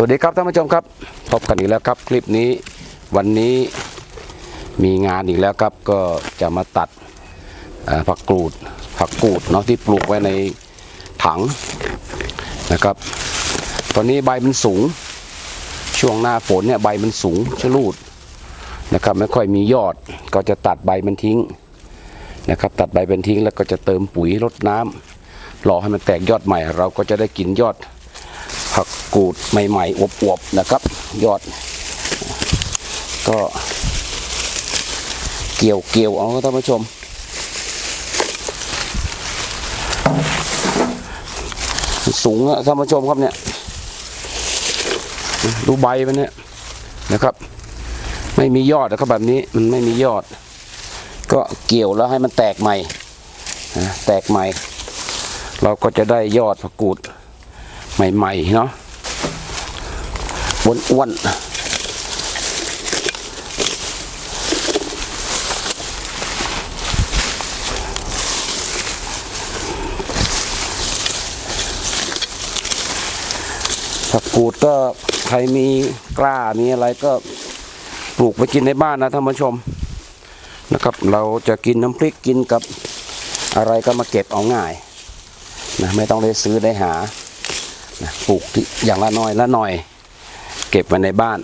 สวัสดีครับท่านผู้ชมครับ พบกันอีกแล้วครับ คลิปนี้วันนี้มีงานอีกแล้วครับ ก็จะมาตัดผักกรูดผักกูดเนาะที่ปลูกไว้ในถังนะครับ ตอนนี้ใบมันสูง ช่วงหน้าฝนเนี่ยใบมันสูงชะลูดนะครับไม่ค่อยมียอดก็จะตัดใบมันทิ้งนะครับ ตัดใบเป็นทิ้งแล้วก็จะเติมปุ๋ยรดน้ำรอให้มันแตกยอดใหม่ เราก็จะได้กินยอด ผักกูดใหม่ๆอวบๆนะครับ ยอด ก็เกี่ยวเกี่ยวๆเอาท่านผู้ชม สูงอะท่านผู้ชมครับเนี่ย ดูใบมันเนี่ยนะครับ ไม่มียอดนะครับแบบนี้มันไม่มียอด ก็เกี่ยวแล้วให้มันแตกใหม่นะแตกใหม่ เราก็จะได้ยอดผักกูด ใหม่ๆเนาะอ้วนๆผักกูดก็ใครมีกล้ามีอะไรก็ปลูกไปกินในบ้านนะท่านผู้ชมนะครับ เราจะกินน้ำพริกกินกับอะไรก็มาเก็บเอาง่ายนะไม่ต้องได้ซื้อได้หา นะปลูกที่อย่างละน้อยละหน่อย เก็บไว้ในบ้าน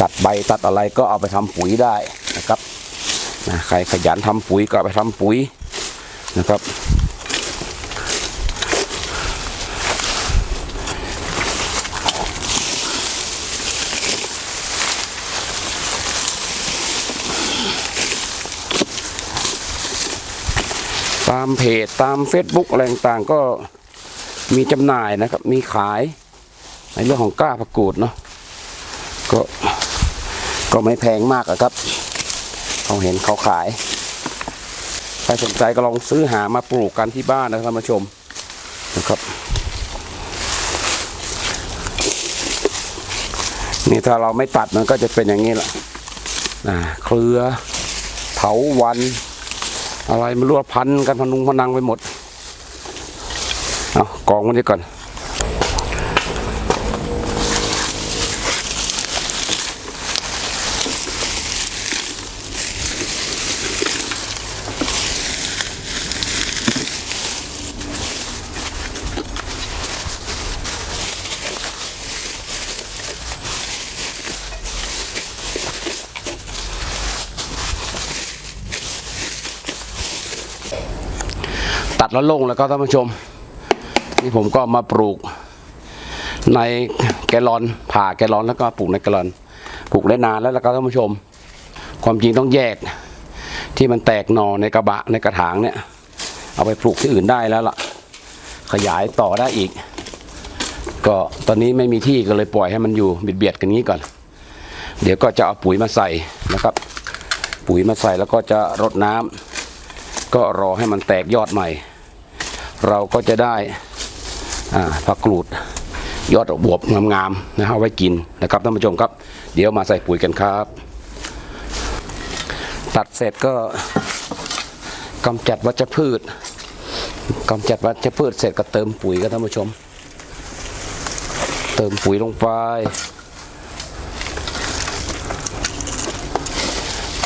ตัดใบตัดอะไรก็เอาไปทำปุ๋ยได้นะครับนะใครขยันทำปุ๋ยก็ไปทำปุ๋ยนะครับตามเพจตาม Facebook อะไรต่างๆก็ มีจำหน่ายนะครับ มีขาย ในเรื่องของกล้าผักกูดเนาะก็ก็ไม่แพงมากอะครับเขาเห็นเขาขาย ใครสนใจก็ลองซื้อหามาปลูกกันที่บ้านนะครับท่านผู้ชมนะครับนี่ถ้าเราไม่ตัดมันก็จะเป็นอย่างนี้แหละอ่าเครือเถาวัน อะไรไม่รู้ว่าพันกันพนุงพนังไปหมด เอากองมันนี้ก่อนตัดแล้วลงแล้วก็ท่านผู้ชม นี่ผมก็มาปลูกในแกลลอนผ่าแกลลอนแล้วก็ปลูกในแกลลอนปลูกได้นานแล้วแล้วก็ท่านผู้ชม ความจริงต้องแยก ที่มันแตกหนอในกระบะในกระถางเนี่ย เอาไปปลูกที่อื่นได้แล้วล่ะ ขยายต่อได้อีก ก็ตอนนี้ไม่มีที่ก็เลยปล่อยให้มันอยู่เบียดๆกันนี้ก่อน เดี๋ยวก็จะเอาปุ๋ยมาใส่นะครับ ปุ๋ยมาใส่แล้วก็จะรดน้ำก็รอให้มันแตกยอดใหม่ เราก็จะได้ ผักกรูดยอดบวบงามๆนะเอาไว้กินนะครับท่านผู้ชมครับ เดี๋ยวมาใส่ปุ๋ยกันครับ ตัดเสร็จก็กำจัดวัชพืชกำจัดวัชพืชเสร็จก็เติมปุ๋ยครับท่านผู้ชม เติมปุ๋ยลงไป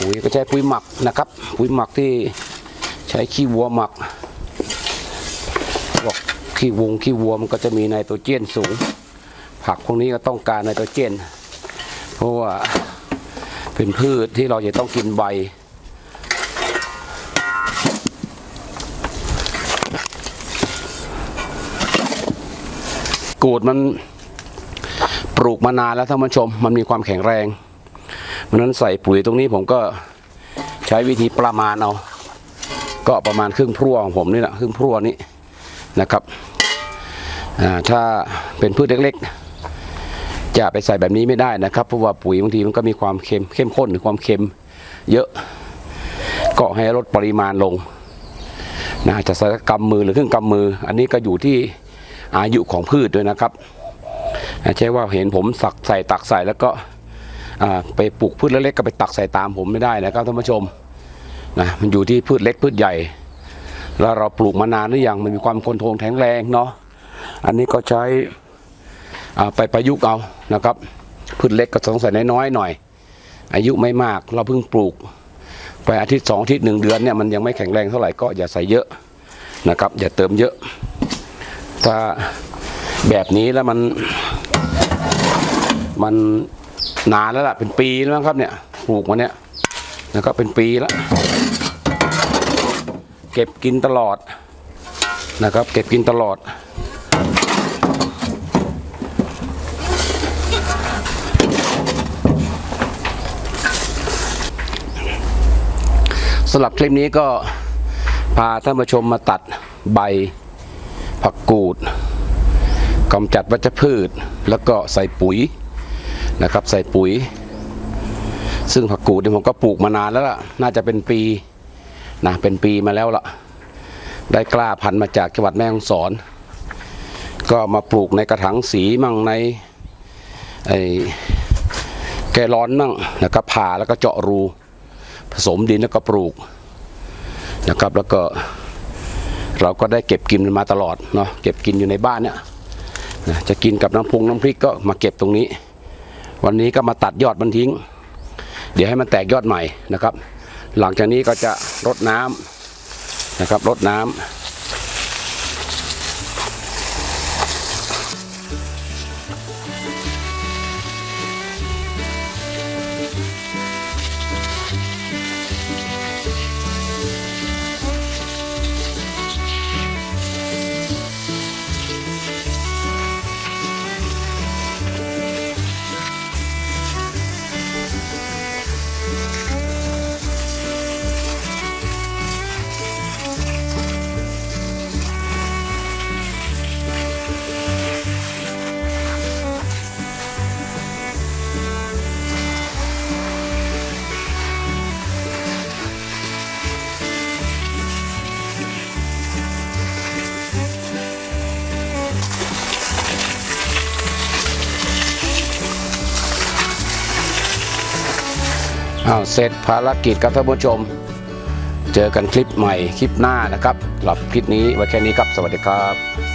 ปุ๋ยก็ใช้ปุ๋ยหมักนะครับ ปุ๋ยหมักที่ใช้ขี้วัวหมักบอก ขี้วงขี้วัวมันก็จะมีไนโตรเจนสูง ผักพวกนี้ก็ต้องการไนโตรเจน เพราะว่าเป็นพืชที่เราจะต้องกินใบ กูดมันปลูกมานานแล้วท่านผู้ชม มันมีความแข็งแรงเพราะนั้นใส่ปุ๋ยตรงนี้ผมก็ใช้วิธีประมาณเอา ก็ประมาณครึ่งพรั่วของผมนี่แหละครึ่งพรั่วนี้นะครับ ถ้าเป็นพืชเล็กๆ จะไปใส่แบบนี้ไม่ได้นะครับเพราะว่าปุ๋ยบางทีมันก็มีความเค็มเข้มข้นหรือความเค็มเยอะก็ให้ลดปริมาณลงนะจะใส่กำมือหรือครึ่งกำมือ อันนี้ก็อยู่ที่อายุของพืชด้วยนะครับอ่ใช่ว่าเห็นผมสักใส่ตักใส่แล้วก็ไปปลูกพืชเล็กๆก็ไปตักใส่ตามผมไม่ได้นะครับท่านผู้ชมนะมันอยู่ที่พืชเล็กพืชใหญ่ แล้วเราปลูกมานานหรือยังมันมีความคงทนแข็งแรงเนาะ อันนี้ก็ใช้ไปประยุกต์เอานะครับพืชเล็กก็ต้องใส่น้อยๆหน่อย อายุไม่มากเราเพิ่งปลูก ไปอาทิตย์สองอาทิตย์หนึ่งเดือนเนี่ยมันยังไม่แข็งแรงเท่าไหร่ก็อย่าใส่เยอะนะครับ อย่าเติมเยอะ ถ้าแบบนี้แล้วมันมันนานแล้วล่ะเป็นปีแล้วครับเนี่ยปลูกมาเนี่ยนะครับเป็นปีแล้วเก็บกินตลอดนะครับ เก็บกินตลอด สำหรับคลิปนี้ก็พาท่านผู้ชมมาตัดใบผักกูดกำจัดวัชพืช แล้วก็ใส่ปุ๋ยนะครับ ใส่ปุ๋ย ซึ่งผักกูดเนี่ยผมก็ปลูกมานานแล้วล่ะ น่าจะเป็นปีนะเป็นปีมาแล้วล่ะ ได้กล้าพันธุ์มาจากจังหวัดแม่ฮ่องสอน ก็มาปลูกในกระถางสีมั่งในไอ้แกลลอนมั่งแล้วก็ผ่าแล้วก็เจาะรู ผสมดินแล้วก็ปลูกนะครับ แล้วก็เราก็ได้เก็บกินมาตลอดเนาะเก็บกินอยู่ในบ้านเนี่ยนะจะกินกับน้ำพุงน้ำพริกก็มาเก็บตรงนี้ วันนี้ก็มาตัดยอดมันทิ้ง เดี๋ยวให้มันแตกยอดใหม่นะครับ หลังจากนี้ก็จะรดน้ำนะครับรดน้ำ อ้าวเสร็จภารกิจครับท่านผู้ชม เจอกันคลิปใหม่คลิปหน้านะครับสำหรับคลิปนี้ไว้แค่นี้ครับ สวัสดีครับ